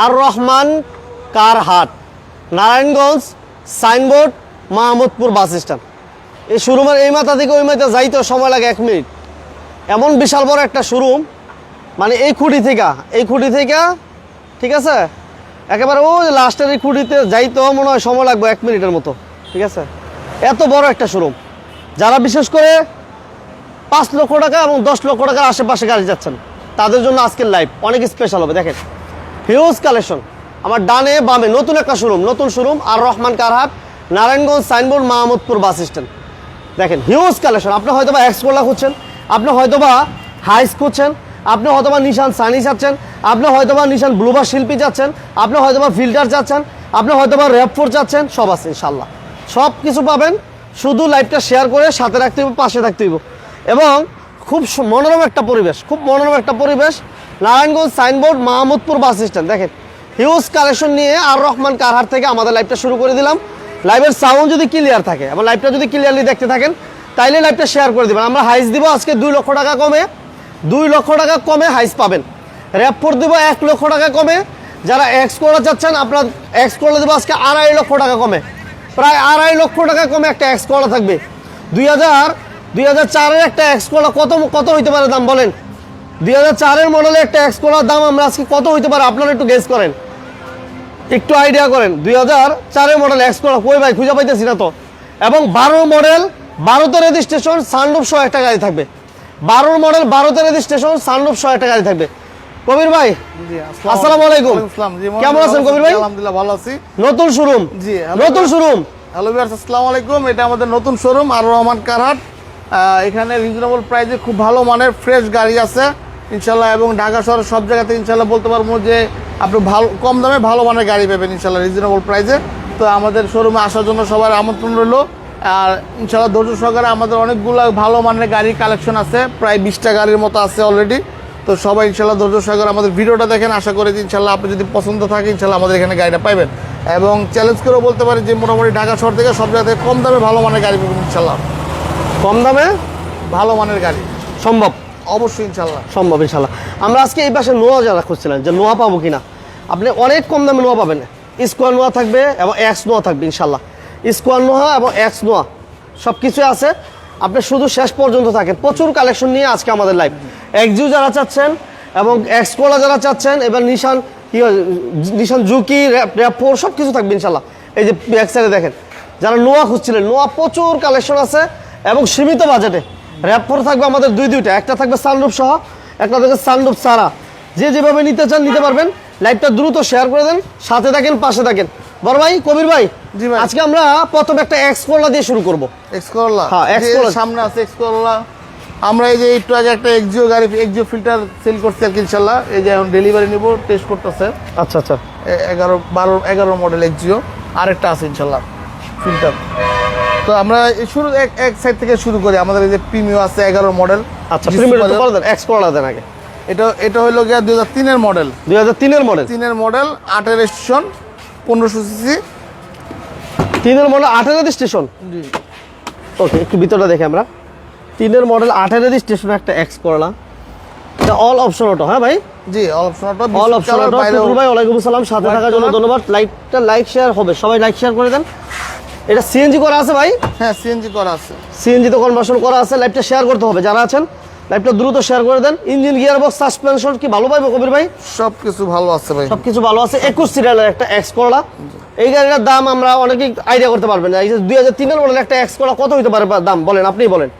R Rahman car Haat? Narayanganj, signboard, Mahmudpur bus stand. এই শোরুমের এই মাথা থেকে ওই মাথা যাইতে সময় লাগে এক মিনিট। এমন বিশাল বড় একটা শোরুম মানে এই খুঁটি থেকে, এই খুঁটি থেকে, ঠিক আছে? একেবারে ওই লাস্টের এই খুঁটিতে যাইতেও মনে হয় সময় লাগবে এক মিনিটের মতো, ঠিক আছে? এত বড় একটা শোরুম, যারা বিশেষ করে পাঁচ লক্ষ টাকা এবং দশ লক্ষ টাকার আশেপাশে গাড়ি যাচ্ছেন, তাদের জন্য আজকের লাইভ অনেক স্পেশাল হবে, দেখেন। Huge collection. আমার ডানে বামে নতুন একটা শোরুম নতুন শোরুম আর Rahman কারহাট, Narayanganj signboard, Mahmudpur bus stand. দেখেন, হিউজ কালেকশন। আপনি হয়তো বা এক্সকোলা খুঁজছেন, আপনি হয়তো বা হাইস খুঁজছেন, আপনি হয়তো বা নিশান সানি চাচ্ছেন আপনি হয়তো বা নিশান ব্লুবার শিল্পী চাচ্ছেন আপনি হয়তো বা ফিল্টার চাচ্ছেন আপনি হয়তো বা র্যাপ ফোর চাচ্ছেন সব আছে ইনশাল্লাহ সব কিছু পাবেন, শুধু লাইভটা শেয়ার করে সাথে রাখতে হইব, পাশে থাকতে হইব। এবং খুব মনোরম একটা পরিবেশ, খুব মনোরম একটা পরিবেশ Narayanganj signboard Mahmudpur bus stand. দেখেন হিউজ কালেকশন নিয়ে আর রহমান কারহাট থেকে আমাদের লাইভটা শুরু করে দিলাম। লাইভের সাউন্ড যদি ক্লিয়ার থাকে এবং লাইভটা যদি ক্লিয়ারলি দেখতে থাকেন, তাইলে লাইভটা শেয়ার করে দিবেন। আমরা হাইস দিব আজকে দুই লক্ষ টাকা কমে। দুই লক্ষ টাকা কমে হাইস পাবেন। র্যাপ ফোর দিব এক লক্ষ টাকা কমে। যারা এক্স করা চাচ্ছেন, আপনার এক্স করলে দেবো আজকে আড়াই লক্ষ টাকা কমে। প্রায় আড়াই লক্ষ টাকা কমে একটা এক্স কলা থাকবে। দুই হাজার দুই হাজার চারের একটা এক্স কলা কত কত হইতে পারে দাম বলেন? দুই হাজার চারের মডেলে একটা এক্স কলার দাম আমরা আজকে কত হইতে পারে? আপনারা একটু গেস করেন। একটু আইডিয়া করেন। দুই হাজার চারের মডেল এক্স কই ভাই? খুঁজে পাইতেছি না তো। এবং বারো মডেল বারোতে রেজিস্ট্রেশন সানরুফ সহ একটা গাড়ি থাকবে। বারোর মডেল বারোতে রেজিস্ট্রেশন সানরুফ সহ একটা গাড়ি থাকবে। কবির ভাই আসসালামু আলাইকুম। কেমন আছেন কবির ভাই? আলহামদুলিল্লাহ ভালো আছি। নতুন শোরুম জি, নতুন শোরুম হ্যালো ভিউয়ার্স আসসালামু আলাইকুম। এটা আমাদের নতুন শোরুম আর রহমান কারহাট। এখানে রিজনেবল প্রাইসে খুব ভালো মানের ফ্রেশ গাড়ি আছে। ইনশাল্লাহ এবং ঢাকা শহরের সব জায়গাতে ইনশাল্লাহ বলতে পারব যে আপনি ভালো কম দামে ভালো মানের গাড়ি পাবেন ইনশাল্লাহ রিজনেবল প্রাইসে তো আমাদের শোরুমে আসার জন্য সবার আমন্ত্রণ রইল। আর ইনশাল্লাহ ধৈর্য সহকারে আমাদের অনেকগুলো ভালো মানের গাড়ির কালেকশন আছে প্রায় বিশটা গাড়ির মতো আছে অলরেডি তো সবাই ইনশাল্লাহ ধৈর্য সহকারে আমাদের ভিডিওটা দেখেন আশা করি যে ইনশাল্লাহ আপনি যদি পছন্দ থাকে ইনশাল্লাহ আমাদের এখানে গাড়িটা পাবেন এবং চ্যালেঞ্জ করেও বলতে পারি যে মোটামুটি ঢাকা শহর থেকে সব জায়গা থেকে কম দামে ভালো মানের গাড়ি পাবেন ইনশাল্লাহ। কম দামে? ভালো মানের গাড়ি। সম্ভব। অবশ্যই ইনশাল্লাহ সম্ভব ইনশাল্লাহ আমরা আজকে এই পাশে নোয়া যারা খুঁজছিলাম যে নোয়া পাবো কিনা, আপনি অনেক কম দামে নোয়া পাবেন। স্কোয়ার নোয়া থাকবে এবং এক্স নোয়া থাকবে ইনশাল্লাহ স্কোয়ার নোয়া এবং এক্স নোয়া সব কিছু আছে। আপনি শুধু শেষ পর্যন্ত থাকেন। প্রচুর কালেকশন নিয়ে আজকে আমাদের লাইভ এক্সিউ যারা চাচ্ছেন এবং এক্সকোলা যারা চাচ্ছেন, এবার নিশান, কি নিশান জুকি র্যাপোর সব কিছু থাকবে ইনশাল্লাহ এই যে ব্যাক সাইডে দেখেন, যারা নোয়া খুঁজছিলেন, নোয়া প্রচুর কালেকশন আছে এবং সীমিত বাজেটে র্যাপ ফোর থাকবে আমাদের দুই দুইটা একটা থাকবে সানরুফ সহ একটা থাকবে সানরুফ সারা যে যেভাবে নিতে চান নিতে পারবেন। লাইভটা দ্রুত শেয়ার করে দেন সাথে থাকেন পাশে থাকেন। বড় ভাই কবির ভাই জি ভাই। আজকে আমরা প্রথম একটা এক্স করলা দিয়ে শুরু করব। এক্স করলা হ্যাঁ, যে সামনে আছে এক্স করলা আমরা এই যে একটু আগে একটা এক্সিও গাড়ি এক্সিও ফিল্টার সেল করছি আর কি ইনশাল্লাহ এই যে এখন ডেলিভারি নিব টেস্ট করতেছে। আচ্ছা আচ্ছা। এগারো বারো এগারো মডেল এক্সিও আরেকটা আছে ইনশাল্লাহ ফিল্টার তো আমরা শুরু এক এক সাইড থেকে শুরু করি। আমাদের এই যে প্রিমিও আছে এগারো মডেল আচ্ছা এক্স করলা দেন আগে। এটা এটা হলো গিয়া দুই হাজার তিনের মডেল দুই হাজার তিনের মডেল তিনের মডেল আটের স্টেশন পনেরোশো সিসি তিনের মডেল আঠেরো স্টেশন জি। ওকে একটু ভিতরটা দেখে আমরা। তিনের মডেল আঠেরো স্টেশন একটা এক্স করলা এটা অল অপশন অটো হ্যাঁ ভাই? জি all option auto all option auto ভাই ওয়ালাইকুম আসসালাম সাথে থাকার জন্য ধন্যবাদ। লাইকটা লাইক শেয়ার হবে। সবাই লাইক শেয়ার করে দেন। এটা সিএনজি করা আছে ভাই? হ্যাঁ সিএনজি করা আছে। সিএনজি তো কনভার্সন করা আছে লাইভটা শেয়ার করতে হবে যারা আছেন লাইভটা দ্রুত শেয়ার করে দেন। ইঞ্জিন গিয়ার বক্স সাসপেনশন কি ভালো পাইবো কবির ভাই? সব কিছু ভালো আছে ভাই। সব কিছু ভালো আছে একুশ সিরিয়ালের একটা এক্স করলা এই গাড়িটার দাম আমরা অনেকেই আইডিয়া করতে পারবেন না। এই যে দুই হাজার তিনের মডেল একটা এক্স করলা কত হইতে পারে দাম? বলেন আপনিই বলেন।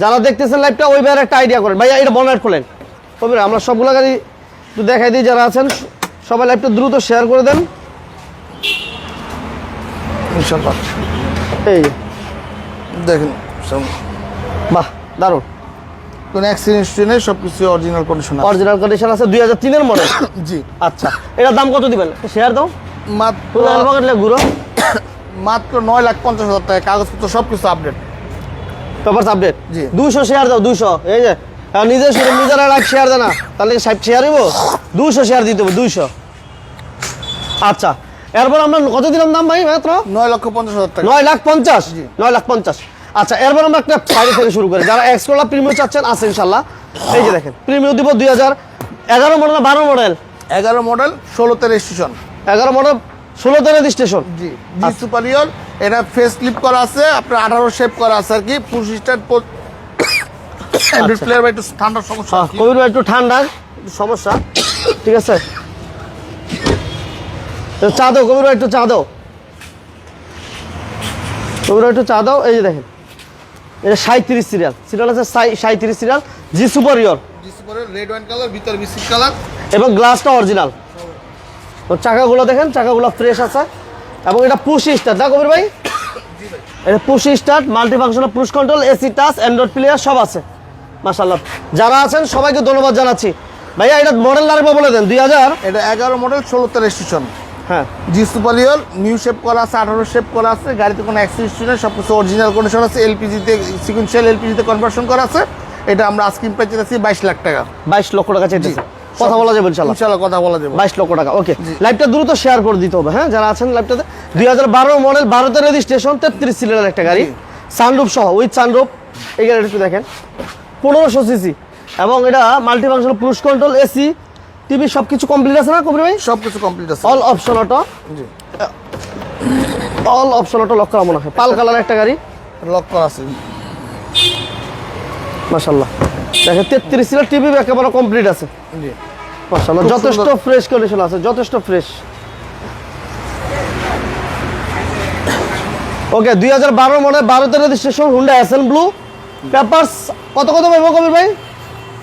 যারা দেখতেছেন লাইভটা ওই ভাইয়ের একটা আইডিয়া করেন। ভাই এটা বনার খোলেন। কবির আমরা সবগুলো গাড়ি একটু দেখাই দিই যারা আছেন সবাই লাইভটা দ্রুত শেয়ার করে দেন। ইনশাল্লাহ এই দেখেন বাহ দারুণ। কোনো অ্যাক্সিডেন্ট নেই সব কিছু অরিজিনাল কন্ডিশন অরিজিনাল কন্ডিশন আছে দুই হাজার তিনের মডেল? জি। আচ্ছা এটার দাম কত দিবেন? শেয়ার দাও। মাত্র ঘুরো মাত্র নয় লাখ পঞ্চাশ হাজার টাকা কাগজপত্র সব কিছু আপডেট পেপার আপডেট জি। দুশো শেয়ার দাও দুশো এই যে নিজের শুধু নিজেরা লাইক শেয়ার দেয় না। তাহলে ষাট শেয়ার দিব দুশো শেয়ার দিতে হবে দুইশো। আচ্ছা এরপর আমরা কত দিলাম দাম ভাই মাত্র? নয় লক্ষ পঞ্চাশ হাজার টাকা। নয় লাখ পঞ্চাশ? নয় লাখ পঞ্চাশ। আচ্ছা এরপর আমরা একটা সাইডে থেকে শুরু করি। যারা এক্সকোলা প্রিমিয়াম চাচ্ছেন আছে ইনশাল্লাহ এই যে দেখেন প্রিমিয়াম দিব দুই হাজার। এগারো মডেল না বারো মডেল এগারো মডেল ষোলোতে রেজিস্ট্রেশন এগারো মডেল ষোলো তেরো স্টেশন জি জি সুপারিয়র এটা ফেস ক্লিপ করা আছে আপনার আঠারো শেপ করা আছে আর কি পুশ স্টার্ট প্লেয়ার একটু ঠান্ডার সমস্যা হ্যাঁ কবির ভাই একটু ঠান্ডা একটু সমস্যা। ঠিক আছে? চা দাও কবির ভাই একটু চা দাও। কবির একটু চা দাও এই যে দেখেন। এটা সাঁত্রিশ সিরিয়াল। সিরিয়াল আছে সাঁত্রিশ সিরিয়াল। জি সুপারিয়র এবং গ্লাসটা অরিজিনাল। তো চাকাগুলো দেখেন চাকাগুলো ফ্রেশ আছে। এবং এটা পুশ স্টার্ট না কবির ভাই? এটা push start multi functional push control AC touch Android player সব আছে। মাশাল্লাহ যারা আছেন সবাইকে ধন্যবাদ জানাচ্ছি। ভাইয়া এটা মডেল নাম্বার বলে দেন দুই হাজার? এটা এগারো মডেল ষোলোতে রেজিস্ট্রেশন হ্যাঁ। জি সুপারিয়র নিউ শেপ করা আছে আঠারো শেপ করা আছে গাড়িতে কোনো অ্যাক্সিডেন্ট নেই সব কিছু অরিজিনাল কন্ডিশন আছে এলপিজিতে সিকুয়েন্সিয়াল এলপিজিতে কনভার্সন করা আছে। এটা আমরা আস্কিং প্রাইস চাইছি বাইশ লাখ টাকা। বাইশ লক্ষ টাকা চাইতেছে। কথা বলা যাবে ইনশাল্লাহ ইনশাল্লাহ কথা বলা যাবে। বাইশ লক্ষ টাকা ওকে লাইভটা দ্রুত শেয়ার করে দিতে হবে হ্যাঁ? যারা আছেন লাইভটাতে দুই হাজার বারো মডেল বারোতে রেজিস্ট্রেশন তেত্রিশ সিলিন্ডার একটা গাড়ি। সানরুপ সহ উইথ সানরুপ এই গাড়িটা একটু দেখেন। পনেরোশো সিসি এবং এটা মাল্টি ফাংশনাল পুরুষ কন্ট্রোল এসি টিভি সব কিছু কমপ্লিট আছে না কবির ভাই? সব কিছু কমপ্লিট আছে। অল অপশন অটো জি। অল অপশন অটো লক করা মনে হয়। পাল কালার একটা গাড়ি? লক করা আছে। মাসাল্লাহ দেখেন তেত্রিশ সিলিন্ডার টিভি একেবারে কমপ্লিট আছে। জি। মাসাল্লাহ খুব যথেষ্ট ফ্রেশ কন্ডিশন আছে যথেষ্ট ফ্রেশ ওকে দুই হাজার বারো মডেল বারোতে registration Honda SN blue papers কত কত পাইব কবির ভাই?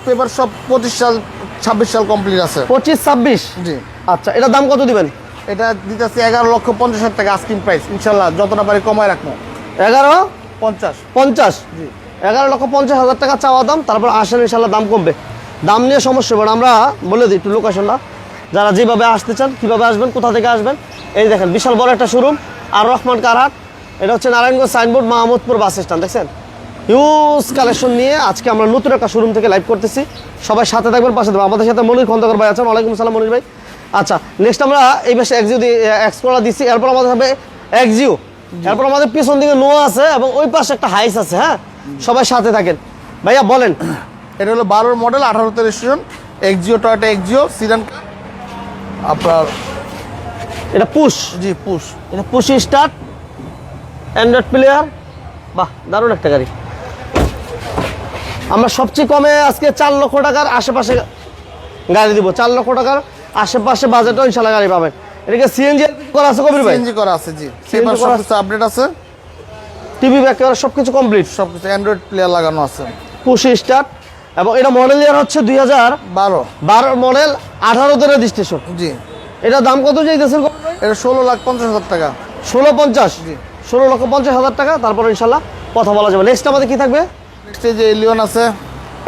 পেপার সব পঁচিশ সাল ছাব্বিশ সাল কমপ্লিট আছে। পঁচিশ ছাব্বিশ? জি। আচ্ছা এটার দাম কত দিবেন? এটা দিতেছে এগারো লক্ষ পঞ্চাশ হাজার টাকা আস্কিং প্রাইস ইনশাল্লাহ যতটা পারি কমায় রাখব। এগারো? পঞ্চাশ। পঞ্চাশ? জি। এগারো লক্ষ পঞ্চাশ হাজার টাকা চাওয়া দাম তারপর আসেন ইনশাল্লাহ দাম কমবে। দাম নিয়ে সমস্যা না। আমরা বলে দিই একটু লোকেশনটা যারা যেভাবে আসতে চান কীভাবে আসবেন কোথা থেকে আসবেন? এই দেখেন বিশাল বড় একটা শোরুম আর রহমান কারহাট এটা হচ্ছে Narayanganj signboard Mahmudpur bus stand দেখছেন? হিউজ কালেকশন নিয়ে আজকে আমরা নতুন একটা শোরুম থেকে লাইভ করতেছি। সবাই সাথে থাকবেন পাশে থাকবেন। আমাদের সাথে মনির খন্দকার ভাই আছেন। ওয়ালাইকুম সালাম মনির ভাই। আচ্ছা নেক্সট আমরা এই পাশে এক্সিও এক্সপ্লোরা দিচ্ছি এরপর আমাদের হবে এক্সিও এরপর আমাদের পিছন দিকে নোয়া আছে এবং ওই পাশে একটা হাইস আছে হ্যাঁ? সবাই সাথে থাকেন। ভাইয়া বলেন। এটা হলো বারোর মডেল আঠারোতে registration Axio Toyota Axio sedan আপনার এটা পুশ জি পুশ এটা পুশি স্টার্ট অ্যান্ড্রয়েড প্লেয়ার বাহ দারুণ একটা গাড়ি। আমরা সবচেয়ে কমে আজকে চার লক্ষ টাকার আশেপাশে গাড়ি দিব। চার লক্ষ টাকার আশেপাশে বাজেটও ইনশাল্লাহ গাড়ি পাবেন। এটাকে সিএনজি করা আছে কবির ভাই? সিএনজি করা আছে জি। CNG পেপার সব করা কিছু আপডেট আছে। টিভি ব্যাক ক্যামেরা সব কিছু কমপ্লিট সব কিছু অ্যান্ড্রয়েড প্লেয়ার লাগানো আছে। পুশি স্টার্ট এবং এটা মডেল ইয়ার হচ্ছে দুই হাজার বারো। বারো মডেল আঠারোতে রেজিস্ট্রেশন জি। এটা দাম কত চাইতেছেন এটা ষোলো লাখ পঞ্চাশ হাজার টাকা। ষোলো পঞ্চাশ? জি। ষোলো লক্ষ পঞ্চাশ হাজার টাকা তারপর ইনশাল্লাহ কথা বলা যাবে। নেক্সট আমাদের কি থাকবে? নেক্সটে যে এলিয়ন আছে।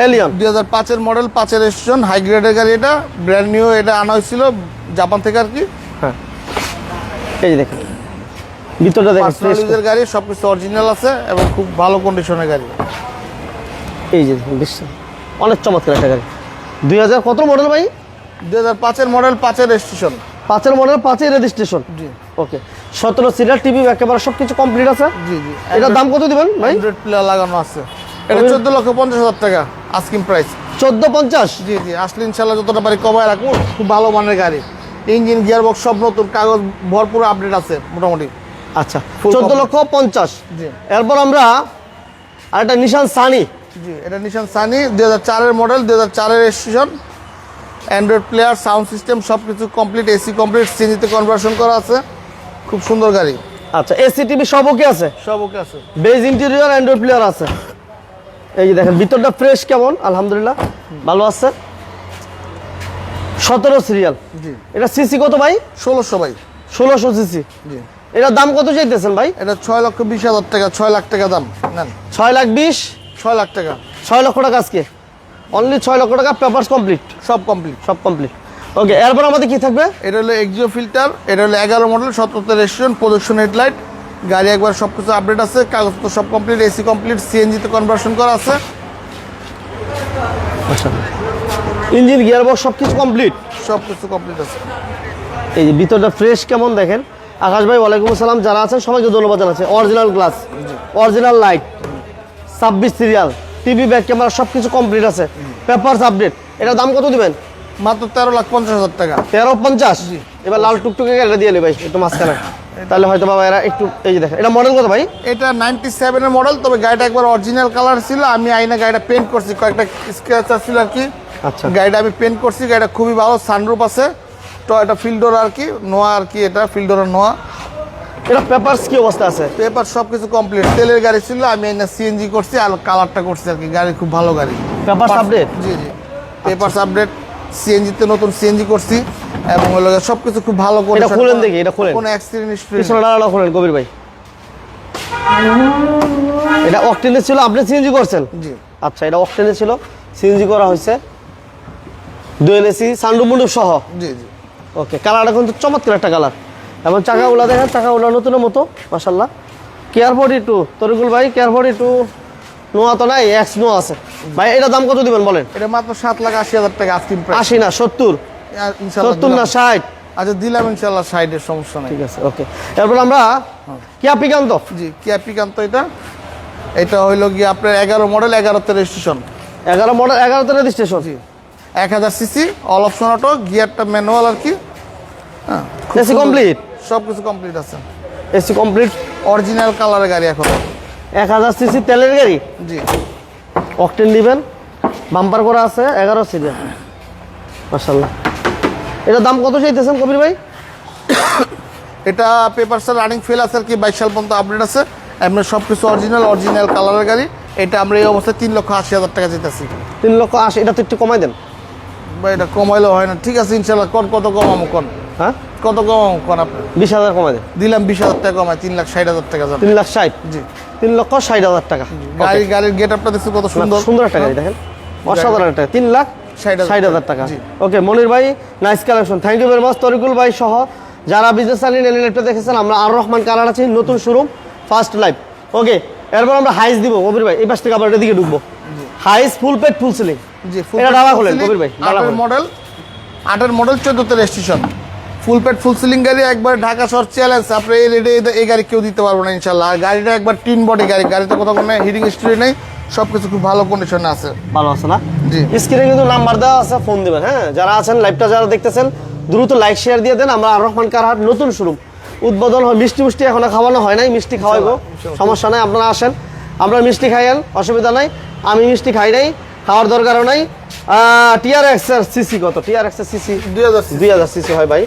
এলিয়ন দুই হাজার পাঁচের মডেল পাঁচের রেজিস্ট্রেশন হাই গ্রেডের গাড়ি এটা ব্র্যান্ড নিউ এটা আনা হয়েছিল জাপান থেকে আর কি। হ্যাঁ। এই দেখেন ভিতরটা দেখেন পার্সোনাল fresh ইউজের গাড়ি সব কিছু অরিজিনাল আছে এবং খুব ভালো কন্ডিশনের গাড়ি। এই যে দেখেন বেশ অনেক চমৎকার একটা গাড়ি। দুই হাজার কত মডেল ভাই? দুই হাজার পাঁচের মডেল পাঁচের রেজিস্ট্রেশন পাঁচের মডেল পাঁচের রেজিস্ট্রেশন জি। ওকে। সতেরো সিটার টিভি একেবারে সব কিছু কমপ্লিট আছে। জি জি। এটার দাম কত দিবেন ভাই? প্লেয়ার লাগানো আছে। এটা চোদ্দ লক্ষ পঞ্চাশ হাজার টাকা আস্কিং প্রাইস চোদ্দ পঞ্চাশ? জি জি আসলে ইনশাল্লাহ যতটা পারি কমায় রাখব খুব ভালো মানের গাড়ি। ইঞ্জিন গিয়ার বক্স সব নতুন কাগজ ভরপুর আপডেট আছে মোটামুটি। আচ্ছা Full চোদ্দ complete. লক্ষ পঞ্চাশ। জি। এরপর আমরা আরেকটা নিশান সানি জি এটা নিশান সানি দুই হাজার চারের মডেল দুই হাজার চারের registration Android player sound system সব কিছু কমপ্লিট এসি কমপ্লিট সিএনজিতে কনভার্সন করা আছে। খুব সুন্দর গাড়ি। আচ্ছা এসি টিভি সব ওকে আছে? সব ওকে আছে। বেজ ইন্টেরিয়র অ্যান্ড্রয়েড প্লেয়ার আছে। এই যে দেখেন ভিতরটা ফ্রেশ কেমন? আলহামদুলিল্লাহ ভালো আছে। সতেরো সিরিয়াল জি। এটা সিসি কত ভাই? ষোলোশো ভাই। ষোলোশো সিসি জি। এটার দাম কত চাইতেছেন ভাই? এটা ছয় লক্ষ বিশ হাজার টাকা ছয় লাখ টাকা দাম। নেন। ছয় লাখ বিশ? ছয় লাখ টাকা। ছয় লক্ষ টাকা আজকে? অনলি ছয় লক্ষ টাকা পেপার্স কমপ্লিট সব কমপ্লিট সব কমপ্লিট ওকে এরপর আমাদের কি থাকবে? এটা হলো এক্সিও ফিল্টার এটা হলো এগারো মডেল সতেরোতে রেস্টুরেন্ট প্রদর্শন হেডলাইট গাড়ি একবার সব কিছু আপডেট আছে কাগজপত্র সব কমপ্লিট এসি কমপ্লিট সিএনজিতে কনভার্সন করা আছে। ইঞ্জিন গিয়ার বক্স সব কিছু কমপ্লিট সব কিছু কমপ্লিট আছে। এই যে ভিতরটা ফ্রেশ কেমন দেখেন? আকাশ ভাই ওয়ালাইকুম আসসালাম যারা আছেন সবাইকে ধন্যবাদ জানাচ্ছি। অরিজিনাল গ্লাস অরিজিনাল লাইট ছাব্বিশ সিরিয়াল টিভি ব্যাক ক্যামেরা সব কিছু কমপ্লিট আছে। পেপারস আপডেট এটার দাম কত দিবেন? মাত্র তেরো লাখ পঞ্চাশ হাজার টাকা। তেরো পঞ্চাশ? এবার লাল টুকটুকে গাড়িটা দিয়ে ভাই একটু মাঝখানে। তাহলে হয়তো বাবা এরা একটু এই যে দেখেন এটা মডেল কত ভাই? এটা নাইনটি সেভেনের মডেল তবে গাড়িটা একবার অরিজিনাল কালার ছিল আমি আইনা গাড়িটা পেন্ট করছি কয়েকটা স্ক্র্যাচ ছিল আর কি। আচ্ছা। গাড়িটা আমি পেন্ট করছি গাড়িটা খুবই ভালো সানরুপ আছে। তো এটা ফিল্ডোর আর কি নোয়া আর কি এটা ফিল্ডোর নোয়া। এটা পেপারস কি অবস্থা আছে? পেপার সব কিছু কমপ্লিট তেলের গাড়ি ছিল আমি এনে সিএনজি করছি আর কালারটা করছি আর কি গাড়ি খুব ভালো গাড়ি। পেপারস আপডেট জি জি। পেপারস আপডেট সিএনজিতে নতুন সিএনজি করছি এবং হলো সব কিছু খুব ভালো করে এটা খুলেন দেখি, এটা খুলেন। কোনো অ্যাক্সিডেন্ট হিস্ট্রি পিছনে ডালা খুলেন কবির ভাই। এটা অকটেনে ছিল আপনি সিএনজি করছেন? জি। আচ্ছা এটা অকটেনে ছিল সিএনজি করা হয়েছে। দুয়েল এসি সান্ডু মুন্ডু সহ? জি জি। ওকে কালারটা কিন্তু চমৎকার একটা কালার। এবং চাকাগুলা দেখেন চাকাগুলা নতুনের মতো মাসাল্লাহ কেয়ার ফোর্টি টু তরিকুল ভাই কেয়ার ফোর্টি টু নোয়া তো নাই এক্স নোয়া আছে। ভাই এটা দাম কত দিবেন বলেন? এটা মাত্র সাত লাখ আশি হাজার টাকা আস্কিং প্রাইস আশি না সত্তর। সত্তর না। ষাট? আচ্ছা দিলাম ইনশাল্লাহ সাইডের সমস্যা নাই। ঠিক আছে ওকে এরপর আমরা কিয়া পিকান্ত জি কি অ্যাপ্লিকান্ত এটা। এটা হইল গিয়ে আপনার এগারো মডেল এগারোতে রেজিস্ট্রেশন এগারো মডেল এগারোতে রেজিস্ট্রেশন জি। এক হাজার সিসি অল অপশন অটো গিয়ারটা ম্যানুয়াল আর কি। হ্যাঁ এসি কমপ্লিট সব কিছু কমপ্লিট আছে। এসি কমপ্লিট অরিজিনাল কালারের গাড়ি এখন। এক হাজার সিসি তেলের গাড়ি? জি। অকটেন দিবেন? বাম্পার করা আছে এগারো সিটের মাসাল্লাহ এটার দাম কত চাইতেছেন কবির ভাই? এটা পেপারসের রানিং ফেল আছে আর কি বাইশ সাল পর্যন্ত আপডেট আছে। এমনি সব কিছু অরিজিনাল অরিজিনাল কালারের গাড়ি। এটা আমরা এই অবস্থায় তিন লক্ষ আশি হাজার টাকা যেতেছি তিন লক্ষ আশি এটা তো একটু কমাই দেন। বা এটা কমাইলেও হয় না। ঠিক আছে ইনশাল্লাহ কোন কত কমামো কোন? হ্যাঁ? কত আপনি? বিশ হাজার কমাই দেন দিলাম বিশ হাজার টাকা কমায় তিন লাখ ষাট হাজার টাকা যাবে তিন লাখ ষাট? জি। তিন লক্ষ ষাট হাজার টাকা। গাড়ি গাড়ির গেট আপটা দেখছি কত সুন্দর। সুন্দর সুন্দর একটা গাড়ি দেখেন। অসাধারণ একটা তিন লাখ ষাট হাজার টাকা। ওকে মনির ভাই nice collection thank you very much Tarikul ভাই সহ। যারা বিজনেস চালিয়ে নেলিনেটটা দেখেছেন আমরা আর রহমান কালার আছি নতুন শোরুম ফার্স্ট লাইফ ওকে এরপর আমরা হাইস দিব। কবির ভাই এই পাশ থেকে আবার এদিকে ঢুকবো। হাইস ফুল পেট ফুল সিলিং জি এটা ডালা খোলেন, কবির ভাই, ডালা আটের মডেল আটের মডেল চোদ্দতে রেজিস্ট্রেশন ফুল পেট ফুল সিলিং গাড়ি একবার ঢাকা শহর চ্যালেঞ্জ আপনি এই রেটে এই গাড়ি কেউ দিতে পারব না ইনশাল্লাহ। আর গাড়িটা একবার টিন বডি গাড়ি গাড়িতে কোথাও কোনো হিটিং হিস্ট্রি নেই সব কিছু খুব ভালো কন্ডিশনে আছে। ভালো আছে না? জি। স্ক্রিনে কিন্তু নাম্বার দেওয়া আছে ফোন দিবেন হ্যাঁ? যারা আছেন লাইভটা যারা দেখতেছেন দ্রুত লাইক শেয়ার দিয়ে দেন। আমরা রহমান কারহাট নতুন শুরু উদ্বোধন হয় মিষ্টি মিষ্টি এখনও খাওয়ানো হয় নাই মিষ্টি খাওয়াইবো। সমস্যা নাই আপনারা আসেন। আমরা মিষ্টি খাইয়েন অসুবিধা নাই। আমি মিষ্টি খাই নাই খাওয়ার দরকারও নাই। টিআর এক্সের সিসি কত? টিআর এক্সের সিসি দুই হাজার দুই হাজার সিসি হয় ভাই।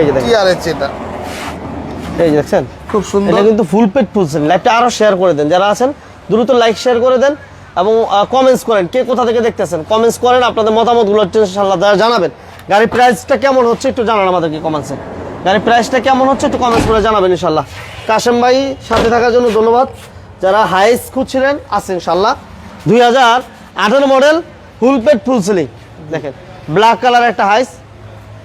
এই যে কি দেখেন আর এটা? এই দেখছেন? খুব সুন্দর। এটা কিন্তু ফুল পেট ফুলছেন লাইভটা আরও শেয়ার করে দেন। যারা আছেন দ্রুত লাইক শেয়ার করে দেন এবং কমেন্টস করেন। কে কোথা থেকে দেখতেছেন? কমেন্টস করেন আপনাদের মতামতগুলো ইনশাআল্লাহ তারা জানাবেন। গাড়ির প্রাইসটা কেমন হচ্ছে একটু জানান আমাদেরকে কমেন্টসে গাড়ির প্রাইসটা কেমন হচ্ছে একটু কমেন্টস করে জানাবেন ইনশাল্লাহ কাশেম ভাই সাথে থাকার জন্য ধন্যবাদ। যারা হাইস খুঁজছিলেন আছে ইনশাল্লাহ দুই হাজার আঠারো মডেল ফুল পেট ফুল সিলিং দেখেন ব্ল্যাক কালার একটা হাইস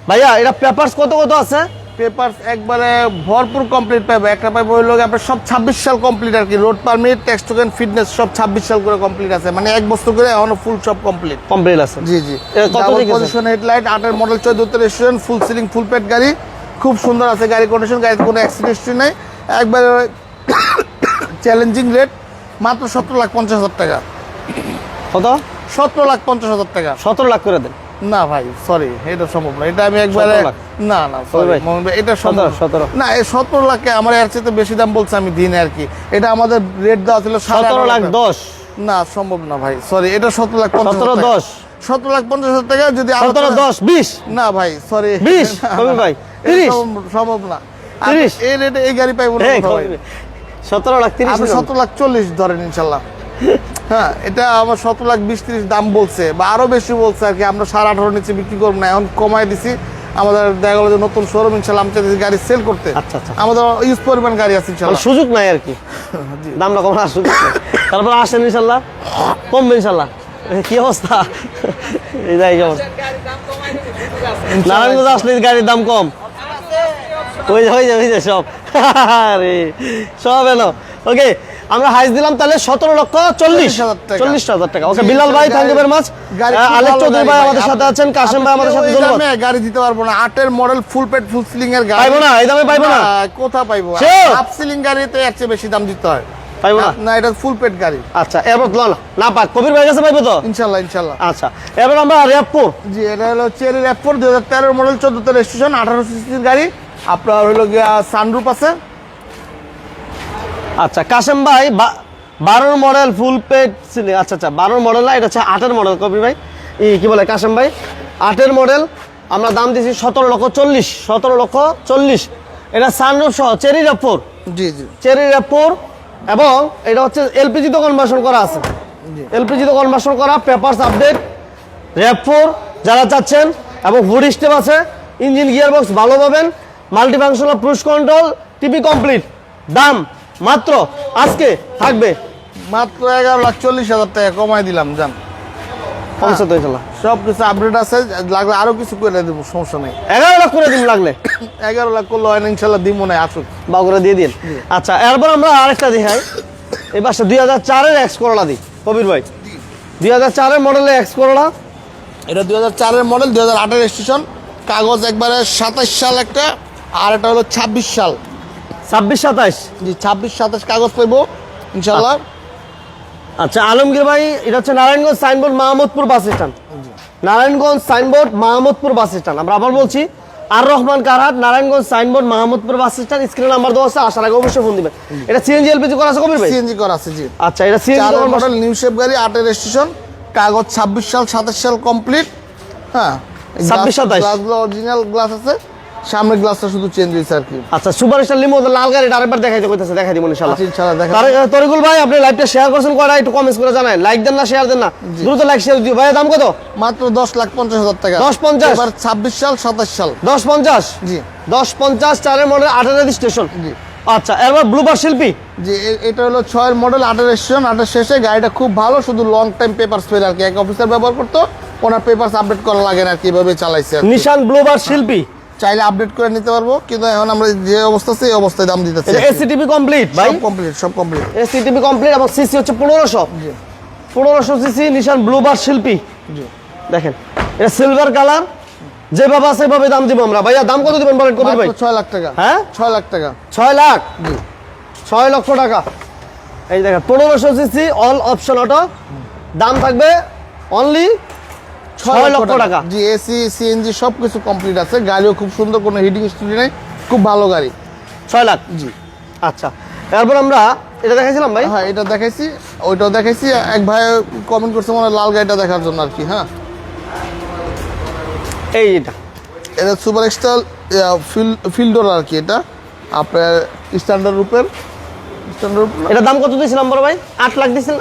ভাইয়া এটা পেপারস কত কত আছে? পেপার একবারে ভরপুর কমপ্লিট পাবে একটা পাইবে হইল আপনার সব ছাব্বিশ সাল কমপ্লিট আর কি। Road permit tax token fitness সব ছাব্বিশ সাল করে কমপ্লিট আছে। মানে এক বস্তু করে এখনও ফুল সব কমপ্লিট কমপ্লিট আছে? জি জি। পজিশন হেডলাইট আটের মডেল চোদ্দতে রেস্টুরেন্ট ফুল সিলিং ফুল পেট গাড়ি। খুব সুন্দর আছে গাড়ি কন্ডিশন গাড়িতে কোনো অ্যাক্সিডেন্ট নেই। একবারে চ্যালেঞ্জিং রেট মাত্র সতেরো লাখ পঞ্চাশ হাজার টাকা। কত? সতেরো লাখ পঞ্চাশ হাজার টাকা। সতেরো লাখ করে দেন। না ভাই সরি এটা সম্ভব না। এটা আমি একবারে না না ভাই? মোহন ভাই, এটা 17 17 না। এই সতেরো লাখে আমার এর চাইতে বেশি দাম বলছে আমি দিনে আর কি। এটা আমাদের রেট দেওয়া ছিল সতেরো লাখ দশ। না সম্ভব না ভাই সরি এটা সতেরো লাখ পঞ্চাশ সতেরো দশ। সতেরো লাখ পঞ্চাশ হাজার টাকা যদি সতেরো দশ বিশ। না ভাই সরি 20 কবি ভাই, 30 সম্ভব না। 30 এই রেটে এই গাড়ি পাইবো না। সতেরো লাখ তিরিশ সতেরো লাখ চল্লিশ ধরেন ইনশাল্লাহ। হ্যাঁ এটা আমার সতেরো লাখ বিশ ত্রিশ দাম বলছে বা আরও বেশি বলছে আর কি। আমরা সাড়ে আঠারো নিচে বিক্রি করব না এখন কমাই দিছি। আমাদের দেখা গেলো যে নতুন শোরুম ইনশাল্লাহ আমি চাইছি গাড়ি সেল করতে। আচ্ছা, আচ্ছা। আমাদের ইউজ পরিমাণ গাড়ি আছে ইনশাল্লাহ সুযোগ নাই আর কি। দাম না কমার সুযোগ। তারপর আসেন ইনশাল্লাহ কমবে ইনশাল্লাহ কি অবস্থা? এই যাই অবস্থা নারায়ণগঞ্জ আসলে গাড়ির দাম কম। ওই যে ওই যে ওই সব। আরে সব এলো ওকে আমরা হাইস দিলাম তাহলে সতেরো লক্ষ চল্লিশ 40,000 টাকা। চল্লিশ হাজার টাকা। ওকে বিলাল ভাই thank you very much Alek Chowdhury ভাই। আমাদের সাথে আছেন কাশেম ভাই আমাদের সাথে গাড়ি দিতে পারব না। আটের মডেল ফুল পেট ফুল সিলিং এর গাড়ি। পাইবো না, এই দামে পাইবো না? কোথা পাইবো? হাফ সিলিং গাড়িতে এর চেয়ে বেশি দাম দিতে হয়। পাইবো না। না এটা ফুল পেট গাড়ি। আচ্ছা এবার না পাক কবির ভাই কাছে পাইবো তো? ইনশাল্লাহ ইনশাল্লাহ। আচ্ছা এবার আমরা র্যাপপুর জি এটা হলো চেরি র্যাপোর হাজার তেরোর মডেল চোদ্দোতে রেজিস্ট্রেশন আঠারো সিসির গাড়ি। আপনার হলো গিয়া সানরুপ আছে। আচ্ছা কাশেম ভাই বারোর মডেল ফুল পেড সিলিং আচ্ছা আচ্ছা বারোর মডেল না এটা হচ্ছে আটের মডেল কবির ভাই। ই কি বলে কাশেম ভাই? আটের মডেল আমরা দাম দিয়েছি সতেরো লক্ষ চল্লিশ সতেরো লক্ষ চল্লিশ। এটা সানরুফ সহ চেরি র্যাপোর জি জি। চেরি র্যাপোর এবং এটা হচ্ছে এলপিজি তো কনভার্সন করা আছে। এলপিজি তো কনভার্সন করা পেপারস আপডেট র্যাপোর যারা চাচ্ছেন এবং ফুড স্টেপ আছে ইঞ্জিন গিয়ার বক্স ভালো পাবেন multifunctional push control TV complete দাম মাত্র আজকে থাকবে? মাত্র এগারো লাখ চল্লিশ হাজার টাকা কমাই দিলাম জান। পৌঁছে তো সব কিছু আপডেট আছে লাগলে আরও কিছু করে দেবো সমস্যা নেই। এগারো লাখ করে দিন লাগলে। এগারো লাখ করলে হয় না ইনশাল্লাহ দিব না আসুক। করে দিয়ে দিন। আচ্ছা এরপর আমরা আরেকটা দেখাই। এই পাশে দুই হাজার চারের এক্স করোলা দিই কবির ভাই দুই হাজার চারের মডেলের এক্স করোলা এটা দুই হাজার চারের মডেল দুই হাজার আটের স্টেশন কাগজ একবারে সাতাশ সাল একটা আর এটা হলো ছাব্বিশ সাল। ছাব্বিশ সাতাইশ জি ছাব্বিশ সাতাশ কাগজ পাইবো ইনশাল্লাহ আচ্ছা। আলমগীর ভাই এটা হচ্ছে Narayanganj signboard Mahmudpur bus stand. Narayanganj signboard Mahmudpur bus stand. আমরা আবার বলছি আর Rahman কারহাট Narayanganj signboard Mahmudpur bus stand. Screen number দেওয়া আছে আসার আগে অবশ্যই ফোন দিবেন। এটা সিএনজি এলপিজি করা আছে কবির ভাই? সিএনজি করা আছে জি। আচ্ছা এটা সিএনজি মডেল নিউ শেপ গাড়ি আটের স্টেশন কাগজ ছাব্বিশ সাল সাতাশ সাল কমপ্লিট হ্যাঁ। 26, 27 গ্লাসগুলো অরিজিনাল গ্লাস আছে। সামনের গ্লাসটা শুধু চেঞ্জ হয়েছে আর কি। আচ্ছা সুপার স্টার লিমো লাল গাড়িটা আরেকবার দেখাইতে কইতেছে দেখাই দিব ইনশাআল্লাহ। আচ্ছা, ইনশাআল্লাহ দেখা তার- তরিকুল ভাই আপনি লাইভটা শেয়ার করছেন কয়টা? একটু কমেন্টস করে জানাই লাইক দেন না শেয়ার দেন না। দ্রুত লাইক শেয়ার দিও। ভাই দাম কত? মাত্র দশ লাখ পঞ্চাশ হাজার টাকা। 10, 50 এবার ছাব্বিশ সাল সাতাশ সাল। দশ পঞ্চাশ? জি। দশ পঞ্চাশ চারের মডেল আঠারো স্টেশন জি। আচ্ছা এরপর ব্লুবার শিল্পী? যে এটা হলো ছয়ের মডেল আটের স্টেশন আটের শেষে গাড়িটা খুব ভালো শুধু লং টাইম পেপারস পেল আর কি। এক অফিসার ব্যবহার করতো ওনার পেপারস আপডেট করা লাগে না আর কি এভাবে চালাইছে। নিশান ব্লুবার শিল্পী। চাইলে আপডেট করে নিতে পারব কিন্তু এখন আমরা যে অবস্থা এই অবস্থায় দাম দিতেছি এসিটিভি কমপ্লিট ভাই? সব কমপ্লিট সব কমপ্লিট এসিটিভি কমপ্লিট এবং সিসি হচ্ছে পনেরোশো। জি। পনেরোশো সিসি নিশান ব্লুবার শিল্পী। জি। দেখেন এটা সিলভার কালার যেভাবে আছে সেভাবে দাম দিব আমরা। ভাইয়া দাম কত দিবেন বলেন কবির ভাই? ছয় লাখ টাকা। হ্যাঁ? ছয় লাখ টাকা। ছয় লাখ? জি। ছয় লক্ষ টাকা। এই দেখেন পনেরোশো সিসি অল অপশন অটো দাম থাকবে অনলি ছয় লক্ষ টাকা। জি এসি সিএনজি সব কিছু কমপ্লিট আছে। গাড়িও খুব সুন্দর কোনো হিটিং স্টুডি নেই। খুব ভালো গাড়ি। ছয় লাখ। জি। আচ্ছা। এরপর আমরা এটা দেখাইছিলাম ভাই? হ্যাঁ এটা দেখাইছি। ওইটাও দেখাইছি। এক ভাই কমেন্ট করছে মানে লাল গাড়িটা দেখার জন্য আর কি হ্যাঁ। এই এটা। এটা সুপার এক্সটাল ফিল্ডর আর কি এটা। আপনার স্ট্যান্ডার্ড রূপের স্ট্যান্ডার্ড রূপ এটা দাম কত দিয়েছিলাম বড় ভাই? আট লাখ দিয়েছিলেন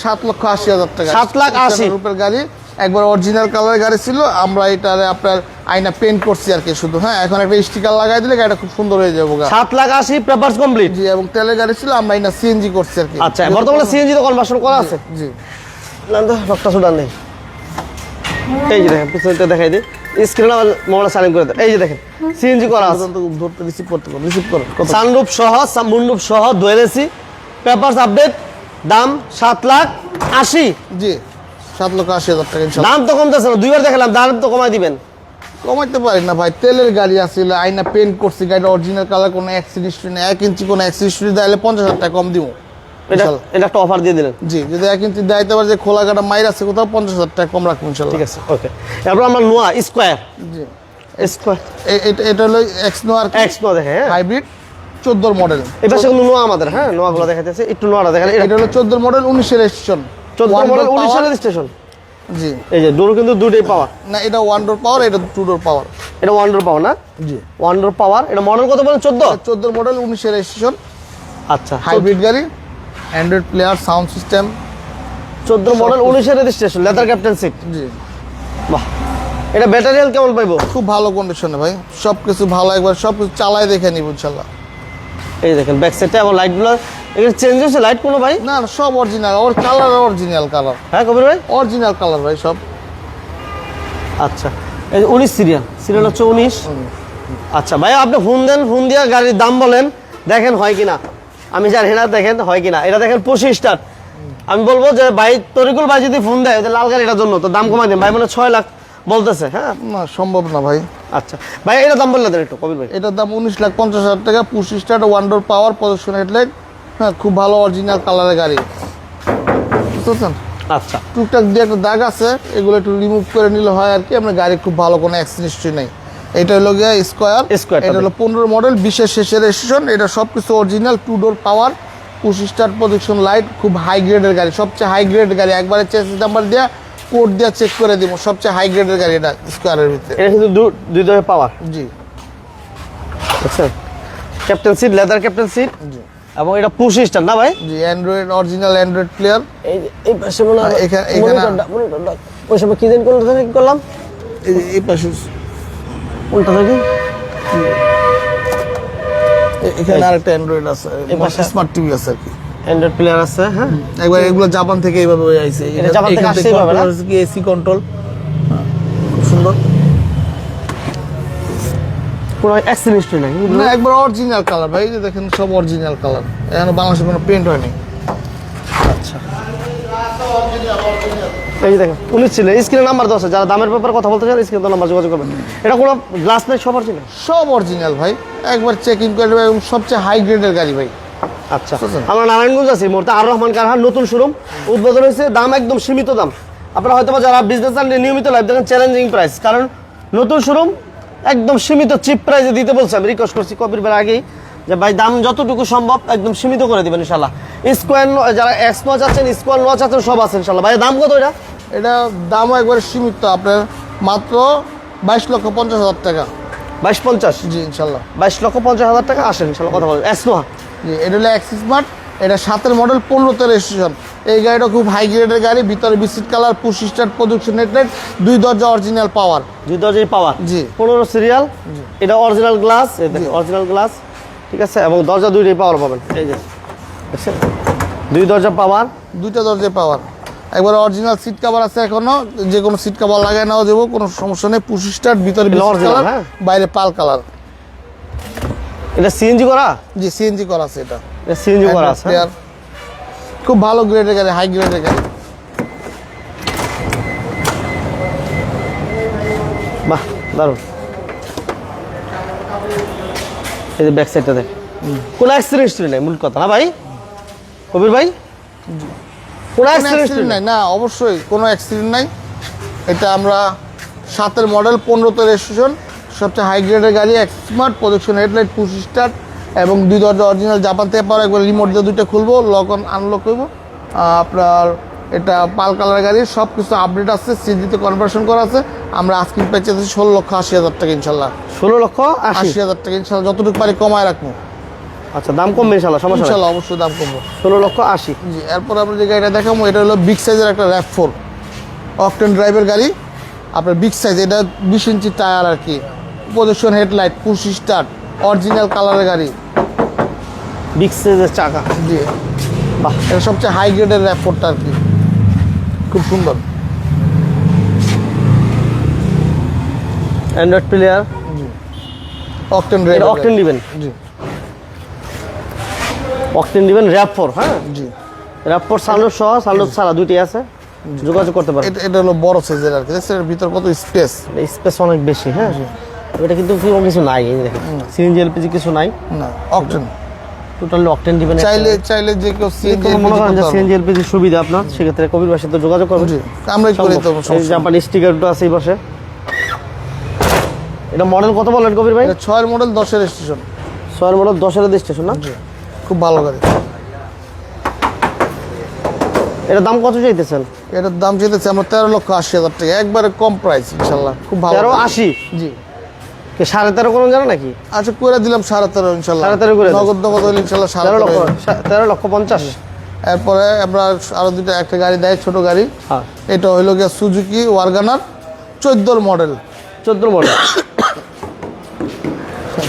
সাত লক্ষ আশি হাজার টাকা। সাত লাখ আশি। রূপের গাড়ি। একবার অরিজিনাল কালারের গাড়ি ছিল আমরা এটারে আপনার আয়না পেন্ট করছি আর কি শুধু হ্যাঁ? এখন একটা স্টিকার লাগাই দিলে গাড়িটা খুব সুন্দর হয়ে যাব সাত লাখ আশি পেপারস কমপ্লিট জি এবং তেলের গাড়ি ছিল আমরা এটা সিএনজি করছি আর কি। আচ্ছা বর্তমানে সিএনজি তো কনভার্সন করা আছে? জি না তো রক্তা সুদান নেই। এই যে দেখেন পিছনটা দেখাই দিই। স্ক্রিন আমার মোবাইল সাইলেন্ট করে দেন। এই যে দেখেন সিএনজি করা আছে। ধরতে রিসিভ করতে পারো রিসিভ করো সানরূপ সহ মুন্ডুপ সহ দোয়েলেসি পেপারস আপডেট দাম সাত লাখ আশি। জি। সাত লক্ষ আশি হাজার টাকা দাম তো কমতেছে না দুইবার দেখালাম দাম তো কমাই দিবেন। কমাইতে পারি না ভাই তেলের গাড়ি আছিল আয়না পেন্ট করছি গাড়িটা অরিজিনাল কালার কোনো অ্যাক্সিডেন্ট এক ইঞ্চি কোনো অ্যাক্সিডেন্ট দিলে পঞ্চাশ হাজার টাকা কম দিব। এটা এটা একটা অফার দিয়ে দিলেন। জি যদি এক ইঞ্চি দায়িত্ব পারে যে খোলা কাটা মাইর আছে কোথাও পঞ্চাশ হাজার টাকা কম রাখব ইনশাল্লাহ। ঠিক আছে ওকে এরপর আমরা নোয়া স্কোয়ার জি। স্কোয়ার এটা এটা হলো এক্স নোয়ার এক্স নোয়া দেখে হ্যাঁ। হাইব্রিড চোদ্দোর মডেল পাশে কিন্তু নোয়া আমাদের হ্যাঁ? নোয়াগুলো দেখাইতেছে একটু নোয়াটা দেখেন এটা এটা হলো চোদ্দোর মডেল উনিশের রেজিস্ট্রেশন চোদ্দ মডেল উনিশ সালের স্টেশন জি। এই যে ডোর কিন্তু দুটোই পাওয়ার না এটা ওয়ান ডোর পাওয়ার এটা টু ডোর পাওয়ার এটা ওয়ান ডোর পাওয়ার না? জি। ওয়ান ডোর পাওয়ার এটা মডেল কত বলেন? মডেল রেজিস্ট্রেশন আচ্ছা হাইব্রিড গাড়ি অ্যান্ড্রয়েড প্লেয়ার সাউন্ড সিস্টেম চোদ্দ মডেল উনিশের রেজিস্ট্রেশন লেদার ক্যাপ্টেন সিট জি। বাহ। এটা ব্যাটারি হেলথ কেমন পাইবো? খুব ভালো কন্ডিশনে ভাই। সব কিছু ভালো একবার সব কিছু চালায় দেখে নিব ইনশাল্লাহ। এই দেখেন ব্যাক সাইডটা এবং লাইটগুলো এখানে চেঞ্জ হয়েছে লাইট কোনো ভাই? না সব অরিজিনাল ওর কালার অরিজিনাল কালার হ্যাঁ কবির ভাই? অরিজিনাল কালার ভাই সব। আচ্ছা এই যে উনিশ সিরিয়াল সিরিয়াল হচ্ছে উনিশ। আচ্ছা ভাই আপনি ফোন দেন ফোন দিয়ে গাড়ির দাম বলেন দেখেন হয় কিনা। আমি জানি না দেখেন হয় কিনা। এটা দেখেন পঁচিশ স্টার আমি বলব যে ভাই তরিকুল ভাই যদি ফোন দেয় লাল গাড়ি এটার জন্য তো দাম কমাই দিন। ভাই মানে ছয় লাখ। বলতেছে হ্যাঁ? না সম্ভব না ভাই। আচ্ছা। ভাই এটা দাম বললেন একটু কবির ভাই। এটার দাম উনিশ লাখ পঞ্চাশ হাজার টাকা push star one door power প্রদর্শন হেডলাইট হ্যাঁ খুব ভালো অরিজিনাল কালারের গাড়ি। বুঝতে আচ্ছা। টুকটাক দিয়ে একটা দাগ আছে এগুলো একটু রিমুভ করে নিলে হয় আর কি আপনার গাড়ি খুব ভালো কোনো অ্যাক্সিডেন্ট নেই। এটা হলো গিয়ে স্কোয়ার স্কোয়ার এটা হলো পনেরো মডেল বিশেষ শেষের রেজিস্ট্রেশন এটা সব কিছু original two door power push star projection light খুব হাই গ্রেডের গাড়ি সবচেয়ে হাই গ্রেডের গাড়ি একবারে চেসিস নাম্বার দিয়ে কোড দিয়ে চেক করে দিব সবচেয়ে হাই গ্রেডের গাড়ি এটা স্কোয়ারের ভিতরে। এটা কিন্তু দু- দুই ধরনের পাওয়ার জি। বুঝছেন captain seat leather captain seat জি। এবং এটা পুশ স্টার না ভাই? জি অ্যান্ড্রয়েড অরিজিনাল অ্যান্ড্রয়েড প্লেয়ার এই এই পাশে মনে হয় এখানে- এখানে- ওই সময় কি দিন করলাম কি করলাম? এই পাশে কোনটা থেকে এখানে আরেকটা অ্যান্ড্রয়েড আছে এই পাশে- স্মার্ট টিভি আছে আর কি। অ্যান্ড্রয়েড প্লেয়ার আছে হ্যাঁ? একবার এগুলো জাপান থেকে এইভাবে আইছে। এটা জাপান থেকে আসছে এইভাবে না? এসি কন্ট্রোল খুব সুন্দর। অ্যাক্সিডেন্ট হিস্ট্রি নাই না একবার অরিজিনাল কালার ভাই যে দেখেন সব অরিজিনাল কালার এখানে বাংলাদেশে কোনো পেন্ট হয়নি। আচ্ছা। এই যে দেখেন উনিশ ছিল। স্ক্রিনে নাম্বার দশ যারা দামের ব্যাপারে কথা বলতে চান স্ক্রিনে নাম্বার যোগাযোগ করবেন। এটা কোনো গ্লাস নাই সবার ছিল সব অরিজিনাল ভাই। একবার চেক ইন করে এবং সবচেয়ে হাই গ্রেডের গাড়ি ভাই। আচ্ছা? আমরা নারায়ণগঞ্জ আছি এই মুহূর্তে আর রহমান কারহার নতুন শোরুম উদ্বোধন হয়েছে দাম একদম সীমিত দাম। আপনারা হয়তো যারা বিজনেস নিয়মিত লাইফ দেখেন চ্যালেঞ্জিং প্রাইস কারণ নতুন শোরুম একদম সীমিত চিপ প্রাইসে দিতে বলছে। আমি রিকোয়েস্ট করছি কবির বের আগেই যে ভাই দাম যতটুকু সম্ভব একদম সীমিত করে দিবেন ইনশাল্লাহ স্কোয়ার যারা এক্স নোয়া চাচ্ছেন স্কোয়ার নোয়া চাচ্ছেন সব আছে ইনশাল্লাহ ভাই দাম কত এটা? এটা দামও একবার সীমিত। আপনার মাত্র বাইশ লক্ষ পঞ্চাশ হাজার টাকা। বাইশ পঞ্চাশ? জি ইনশাল্লাহ বাইশ লক্ষ পঞ্চাশ হাজার টাকা আসেন ইনশাল্লাহ কথা বলবেন এক্স নোয়া জি এটা হলো অ্যাক্সিস মার্ট এটা সাতের মডেল পনেরোতে রেজিস্ট্রেশন এই গাড়িটা খুব হাই গ্রেডের গাড়ি ভিতরে বিস্কিট কালার পুশ স্টার প্রদূষণ হেডলাইট দুই দরজা অরিজিনাল পাওয়ার দুই দরজায় পাওয়ার জি। পনেরো সিরিয়াল এটা অরিজিনাল গ্লাস অরিজিনাল গ্লাস ঠিক আছে? এবং দরজা দুইটাই পাওয়ার পাবেন। এই যে দুই দরজা পাওয়ার দুইটা দরজায় পাওয়ার একবার অরিজিনাল সিট কভার আছে এখনও যে কোনো সিট কভার লাগাই নাও দেবো কোনো সমস্যা নেই। পুশ স্টার ভিতরে হ্যাঁ? বাইরে পাল কালার এটা সিএনজি করা? জি সিএনজি করা আছে এটা। এটা সিএনজি করা আছে হ্যাঁ? খুব ভালো গ্রেডের গাড়ি হাই গ্রেডের গাড়ি। বাহ দারুণ। এই যে ব্যাক সাইডটা দেখ। কোনো অ্যাক্সিডেন্ট হিস্ট্রি নেই মূল কথা না ভাই? কবির ভাই? কোনো অ্যাক্সিডেন্ট অ্যাক্সিডেন্ট নাই? না অবশ্যই কোনো অ্যাক্সিডেন্ট নাই। এটা আমরা সাতের মডেল পনেরোতে রেজিস্ট্রেশন সবচেয়ে হাই গ্রেডের গাড়ি এক smart projection headlight push start এবং দুই দরজা অরিজিনাল জাপান থেকে পাওয়া একবার রিমোট দিয়ে দুইটা খুলবো লক অন আনলক করব। আপনার এটা পাল কালার গাড়ি সব কিছু আপডেট আছে সিজিতে কনভার্সন করা আছে। আমরা আজকের পেয়েছি ষোলো লক্ষ আশি হাজার টাকা ইনশাল্লাহ। ষোলো লক্ষ আশি? হাজার টাকা ইনশাল্লাহ যতটুকু পারি কমায় রাখব। আচ্ছা দাম কমবে ইনশাল্লাহ সমস্যা ইনশাল্লাহ অবশ্যই দাম কমবো। ষোলো লক্ষ আশি। জি এরপর আমরা যে গাড়িটা দেখাবো এটা হলো বিগ সাইজের একটা র্যাপ ফোর অকটেন ড্রাইভের গাড়ি। আপনার বিগ সাইজ এটা বিশ ইঞ্চি টায়ার আর কি। প্রদর্শন হেডলাইট পুশ স্টার্ট অরিজিনাল কালারের গাড়ি। বিগ সাইজের চাকা। জি। বাহ এটা সবচেয়ে হাই গ্রেডের র্যাপ ফোরটা আর কি। খুব সুন্দর। অ্যান্ড্রয়েড প্লেয়ার অকটেন এটা ড্রাইভ অকটেন দিবেন? জি। অকটেন দিবেন র্যাপ ফোর হ্যাঁ? জি। র্যাপ ফোর সানরুফ সহ সানরুফ ছাড়া দুটি আছে। যোগাযোগ করতে পারেন। এটা এটা হলো বড় সাইজের আর কি। দেখছেন এর ভিতর কত স্পেস স্পেস অনেক বেশি হ্যাঁ? এটা কিন্তু কোনো কিছু নাই সিএনজি এলপিজি কিছু নাই। না অকটেন টোটালি অকটেন দিবেন চাইলে চাইলে যে কেউ সিএনজি মনে করেন যে সিএনজি এলপিজি সুবিধা আপনার সেক্ষেত্রে কবির বাসে তো যোগাযোগ করবেন। আমরাই করে এই জাপানি স্টিকারটা আছে এই পাশে। এটা মডেল কত বলেন কবির ভাই? এটা ছয়ের মডেল দশের স্টেশন ছয়ের মডেল দশের স্টেশন না? খুব ভালো গাড়ি। এটা দাম কত চাইতেছেন? এটার দাম চেয়েছে আমরা তেরো লক্ষ আশি হাজার টাকা। একবারে কম প্রাইস ইনশাল্লাহ। খুব ভালো তেরো। আশি? জি। সাড়ে তেরো কোনো জানো নাকি? আচ্ছা করে দিলাম সাড়ে তেরো ইনশাল্লাহ। সাড়ে তেরো করে নগদ নগদ হলে ইনশাল্লাহ সাড়ে তেরো লক্ষ তেরো লক্ষ পঞ্চাশ। এরপরে আমরা আরও দুটো একটা গাড়ি দেয় ছোট গাড়ি। হ্যাঁ। এটা হইল গিয়া সুজুকি ওয়ার্গানার চোদ্দোর মডেল চোদ্দ মডেল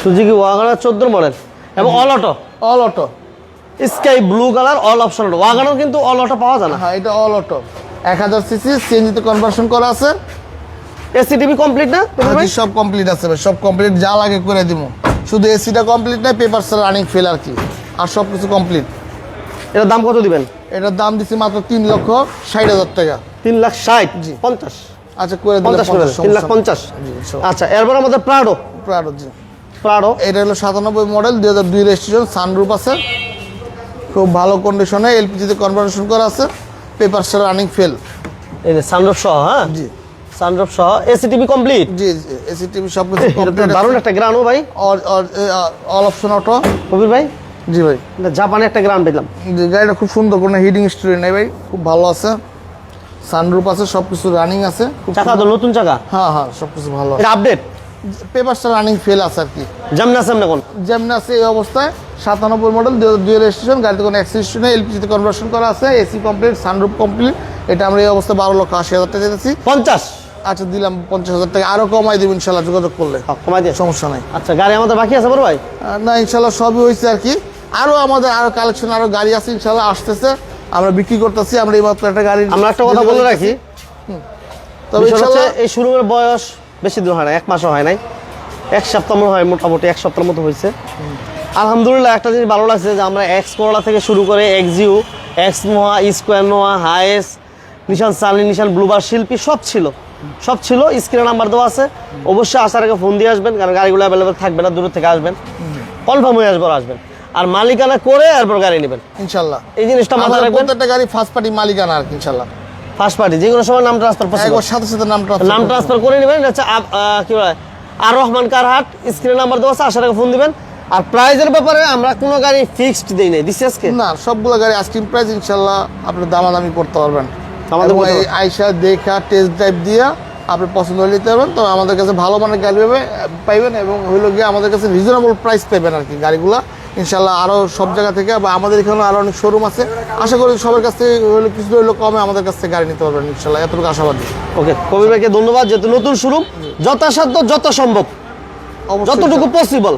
সুজুকি ওয়াগানার চোদ্দ মডেল এবং all auto all auto sky blue colour all option Wagon R কিন্তু অল অটো পাওয়া যায় না। হ্যাঁ এটা অল অটো এক হাজার সিসি সিএনজিতে কনভার্সন করা আছে। এসি টিভি কমপ্লিট না? সব কমপ্লিট আছে ভাই, সব কমপ্লিট যা লাগে করে দিব। শুধু এসিটা কমপ্লিট নাই পেপার রানিং ফেল আর কি। আর সব কিছু কমপ্লিট এটার দাম কত দিবেন? এটার দাম দিচ্ছি মাত্র তিন লক্ষ ষাট হাজার টাকা। তিন লাখ ষাট? জি। পঞ্চাশ? আচ্ছা করে দিলাম পঞ্চাশ করে তিন লাখ পঞ্চাশ? আচ্ছা এরপর আমাদের প্রাডো প্রাডো জি। প্রাডো এটা হলো সাতানব্বই মডেল দুই হাজার দুই রেজিস্ট্রেশন সানরুপ আছে। খুব ভালো কন্ডিশনে এলপিজিতে কনভার্সন করা আছে পেপার রানিং ফেল এই যে সানরুফ সহ হ্যাঁ? জি। সানরুফ সহ এসি টিভি কমপ্লিট জি এসি টিভি সব কিছু আছে। দারুণ একটা গ্রানও ভাই। অল অপশন অটো কবির ভাই? জি ভাই। জাপানে একটা গ্রান পেলাম জি গাড়িটা খুব সুন্দর কোনো হিডিং স্টোরি নেই ভাই খুব ভালো আছে। সানরুপ আছে সব কিছু রানিং আছে চাকা তো নতুন চাকা? হ্যাঁ হ্যাঁ সব কিছু ভালো আছে। এটা আপডেট পেপারসটা রানিং ফেল আছে আর কি। জামনা সামনে কোন? যেমন আছে এই অবস্থায়। সাতানব্বই মডেল দুই রেজিস্ট্রেশন গাড়িতে কোনো অ্যাক্সিডেন্ট নেই এলপিজিতে কনভার্সন করা আছে এসি কমপ্লিট সানরুপ কমপ্লিট এটা আমরা এই অবস্থায় বারো লক্ষ আশি হাজার টাকা দিতেছি। পঞ্চাশ। আচ্ছা দিলাম পঞ্চাশ হাজার টাকা। আরও কমাই দেবো ইনশাল্লাহ যোগাযোগ করলে। কমাই দিয়ে সমস্যা নাই। আচ্ছা গাড়ি আমাদের বাকি আছে বড় ভাই? না ইনশাল্লাহ সবই হয়েছে আর কি। আরও আমাদের আরও কালেকশন আরও গাড়ি আছে ইনশাল্লাহ আসতেছে। আমরা বিক্রি করতেছি আমরা এইমাত্র একটা গাড়ি আমরা একটা কথা বলে রাখি। তবে ইনশাল্লাহ এই শোরুমের বয়স বেশি দূর হয় না এক মাসও হয় নাই। এক সপ্তাহ মনে হয় মোটামুটি এক সপ্তাহের মতো হয়েছে। আলহামদুলিল্লাহ একটা জিনিস ভালো লাগছে যে আমরা এক্স করোলা থেকে শুরু করে Axio X Noah square Noah Hiace Nissan Sunny Nissan Bluebird Sylphy সব ছিল। সব ছিল স্ক্রিনে নাম্বার দেওয়া আছে। অবশ্যই আসার আগে ফোন দিয়ে আসবেন কারণ গাড়িগুলো অ্যাভেলেবেল থাকবে না দূর থেকে আসবেন। কনফার্ম হয়ে আসবার আসবেন। আর মালিকানা করে এরপর গাড়ি নেবেন। ইনশাল্লাহ এই জিনিসটা মাথায় রাখবেন। প্রত্যেকটা গাড়ি ফার্স্ট পার্টি মালিকানা আর কি ইনশাল্লাহ ফার্স্ট পার্টি যে কোনো সময় নাম ট্রান্সফার পসিবল সাথে সাথে নাম ট্রান্সফার নাম ট্রান্সফার করে নেবেন এটা হচ্ছে কি বলে আর রহমান কারহাট স্ক্রিন নাম্বার দেওয়া আছে আসার আগে ফোন দিবেন। আর প্রাইজের ব্যাপারে আমরা কোনো গাড়ি ফিক্সড দিই নাই দিচ্ছি আজকে? না সবগুলো গাড়ি আইসক্রিম প্রাইস ইনশাল্লাহ আপনি দামাদামি করতে পারবেন। করতে আইসা দেখা টেস্ট ড্রাইভ দিয়া আপনি পছন্দ হলে নিতে পারবেন। তো আমাদের কাছে ভালো মানের গাড়ি পাবে পাইবেন এবং হইল গিয়ে আমাদের কাছে রিজনেবল প্রাইস পাবেন আর কি গাড়িগুলো। ইনশাল্লাহ আরও সব জায়গা থেকে বা আমাদের এখানে আরও অনেক শোরুম আছে। আশা করি সবার কাছ থেকে হইলে কিছু হইল কমে আমাদের কাছ থেকে গাড়ি নিতে পারবেন ইনশাল্লাহ এতটুকু আশাবাদী। ওকে কবির ভাইকে ধন্যবাদ যেহেতু নতুন শুরু যথাসাধ্য যত সম্ভব যতটুকু পসিবল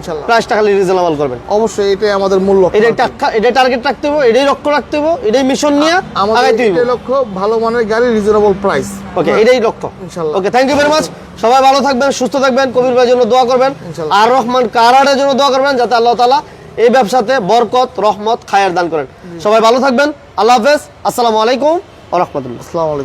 ইনশাল্লাহ প্রাইসটা খালি রিজনেবল করবেন। অবশ্যই এটাই আমাদের মূল্য এটাই টাকা- এটাই টার্গেট রাখতে হবে এটাই লক্ষ্য রাখতে হবে এটাই মিশন নিয়ে আমাদের এটাই লক্ষ্য ভালো মানের গাড়ি রিজনেবল প্রাইস ওকে এটাই লক্ষ্য। ইনশাল্লাহ। Okay thank you very much সবাই ভালো থাকবেন সুস্থ থাকবেন কবির ভাইয়ের জন্য দোয়া করবেন। আর রহমান কারারের জন্য দোয়া করবেন যাতে আল্লাহ তাআলা এই ব্যবসাতে বরকত রহমত খায়ের দান করেন। সবাই ভালো থাকবেন। আল্লাহ হাফেজ। আসসালামু আলাইকুম ওয়া রাহমাতুল্লাহ। আসসালামু আলাইকুম।